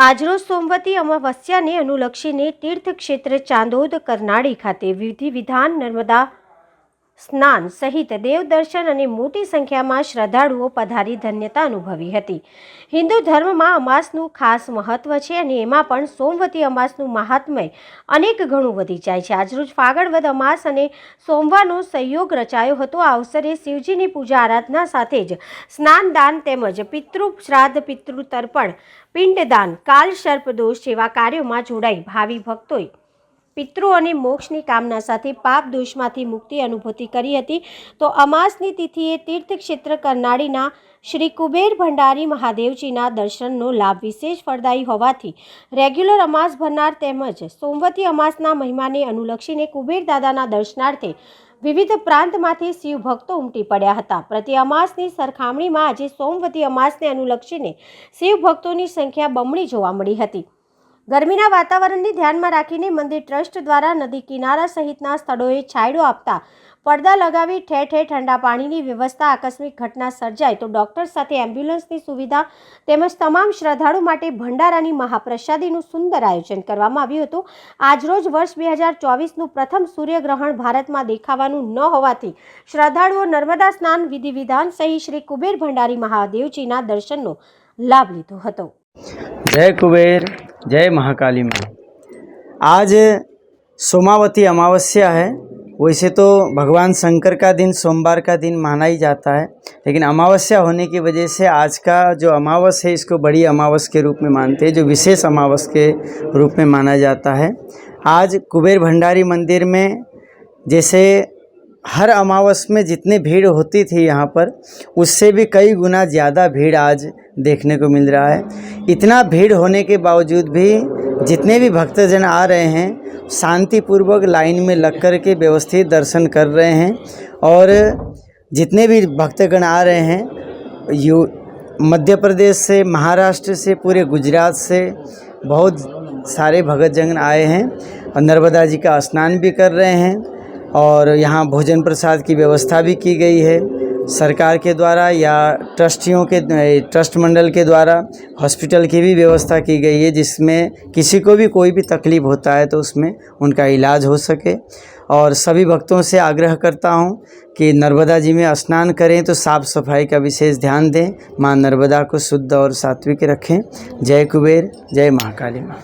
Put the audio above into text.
આજરોજ સોમવતી અમાવસ્યાને અનુલક્ષીને તીર્થક્ષેત્ર ચાંદોદ કરનાળી ખાતે વિધિ વિધાન નર્મદા સ્નાન સહિત દેવદર્શન અને મોટી સંખ્યામાં શ્રદ્ધાળુઓ પધારી ધન્યતા અનુભવી હતી. હિન્દુ ધર્મમાં અમાસનું ખાસ મહત્વ છે અને એમાં પણ સોમવતી અમાસનું મહાત્મય અનેક ગણું વધી જાય છે. આજરોજ ફાગણવદ અમાસ અને સોમવારનો સંયોગ રચાયો હતો. આ અવસરે શિવજીની પૂજા આરાધના સાથે જ સ્નાન દાન તેમજ પિતૃ શ્રાદ્ધ પિતૃ તર્પણ પિંડદાન કાલ સર્પ દોષ જેવા કાર્યોમાં જોડાઈ ભાવિ ભક્તોએ પિતૃ અને મોક્ષની કામના સાથે પાપ દોષમાંથી મુક્તિ અનુભૂતિ કરી હતી. તો અમાસની તિથિએ તીર્થક્ષેત્ર કરનાળીના શ્રી કુબેર ભંડારી મહાદેવજીના દર્શનનો લાભ વિશેષ ફળદાયી હોવાથી રેગ્યુલર અમાસ ભરનાર તેમજ સોમવતી અમાસના મહિમાને અનુલક્ષીને કુબેર દાદાના દર્શનાર્થે વિવિધ પ્રાંતમાંથી શિવ ભક્તો ઉમટી પડ્યા હતા. પ્રતિ અમાસની સરખામણીમાં આજે સોમવતી અમાસને અનુલક્ષીને શિવ ભક્તોની સંખ્યા બમણી જોવા મળી હતી. ગરમીના વાતાવરણને ધ્યાનમાં રાખીને મંદિર ટ્રસ્ટ દ્વારા નદી કિનારા સહિતના સ્થળોએ છાંયડો આપતા પડદા લગાવી ઠેર ઠેર ઠંડા પાણીની વ્યવસ્થા આકસ્મિક ઘટના સર્જાય તો ડોક્ટર સાથે એમ્બ્યુલન્સની સુવિધા તેમજ તમામ શ્રદ્ધાળુ માટે ભંડારાની મહાપ્રસાદીનું સુંદર આયોજન કરવામાં આવ્યું હતું. આજરોજ વર્ષ બે હજાર ચોવીસનું પ્રથમ સૂર્યગ્રહણ ભારતમાં દેખાવાનું ન હોવાથી શ્રદ્ધાળુઓ નર્મદા સ્નાન વિધિ વિધાન સહિત શ્રી કુબેર ભંડારી મહાદેવજીના દર્શનનો લાભ લીધો હતો. જય કુબેર. जय महाकाली माँ। आज सोमावती अमावस्या है, वैसे तो भगवान शंकर का दिन सोमवार का दिन माना ही जाता है, लेकिन अमावस्या होने की वजह से आज का जो अमावस है, इसको बड़ी अमावस के रूप में मानते हैं, जो विशेष अमावस के रूप में माना जाता है। आज कुबेर भंडारी मंदिर में जैसे हर अमावस में जितनी भीड़ होती थी यहाँ पर, उससे भी कई गुना ज़्यादा भीड़ आज देखने को मिल रहा है। इतना भीड़ होने के बावजूद भी जितने भी भक्तजन आ रहे हैं, शांतिपूर्वक लाइन में लग कर के व्यवस्थित दर्शन कर रहे हैं और जितने भी भक्तगण आ रहे हैं, यू, मध्य प्रदेश से, महाराष्ट्र से, पूरे गुजरात से बहुत सारे भगतजन आए हैं। और नर्मदा जी का स्नान भी कर रहे हैं। और यहाँ भोजन प्रसाद की व्यवस्था भी की गई है। सरकार के द्वारा या ट्रस्टियों के ट्रस्ट मंडल के द्वारा हॉस्पिटल की भी व्यवस्था की गई है, जिसमें किसी को भी कोई भी तकलीफ़ होता है तो उसमें उनका इलाज हो सके। और सभी भक्तों से आग्रह करता हूँ कि नर्मदा जी में स्नान करें तो साफ़ सफ़ाई का विशेष ध्यान दें। माँ नर्मदा को शुद्ध और सात्विक रखें। जय कुबेर, जय महाकाली माँ।